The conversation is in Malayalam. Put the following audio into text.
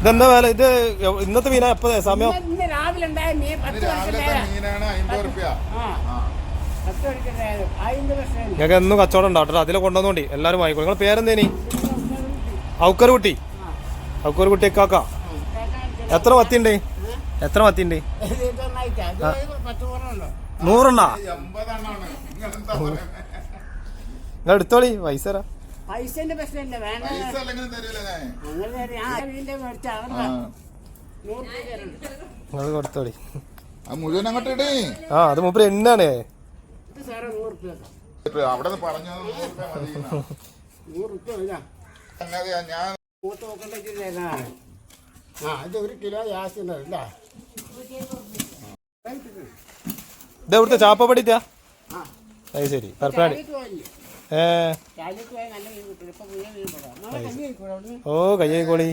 ഇതെന്താ വേല? ഇത് ഇന്നത്തെ മീന എപ്പോ സമയം? ഇന്ന് രാവിലെ ഉണ്ടായ മീൻ പത്ത് എന്നും കച്ചവടം ഉണ്ടാവും അതിലെ കൊണ്ടുവന്നോണ്ടി എല്ലാവരും വാങ്ങിക്കോളൂ നിങ്ങൾ പേരെന്തേനി? ഔക്കർ കുട്ടി. ഔക്കർ കുട്ടി കാക്ക. എത്ര മത്തിണ്ട് എത്ര മത്തിണ്ട് നൂറെണ്ണ? നിങ്ങൾ എടുത്തോളി പൈസ തരാം. പൈസന്റെ പ്രശ്നമില്ല വേണ്ട. പൈസ അല്ലെങ്കിൽ ഞാൻ. ആ മേടിച്ച ആ. നൂറ് നിങ്ങൾ കൊടുത്തോളി. അത് മുഴുവൻ അങ്ങോട്ട് ഇടേ. ആ അത് മൂപ്പര് എണ്ണാണ്. ഇത് സാറേ നൂറ് രൂപ അവിടെ നിന്ന് പറഞ്ഞത് നൂറ് റുപ്യ മതി. എന്നാ. നൂറ് രൂപ ഇതാ ഞാൻ മൂത്ത് നോക്കേണ്ട ഇതാണ് ആ ഇത് ഒരു കിലോ ഇത് എവിടുത്തെ? ചാപ്പപ്പടിറ്റാ ആ. അത് ശരി പോയില്ലേ ഏ? ഓ കയ്യേക്കോളി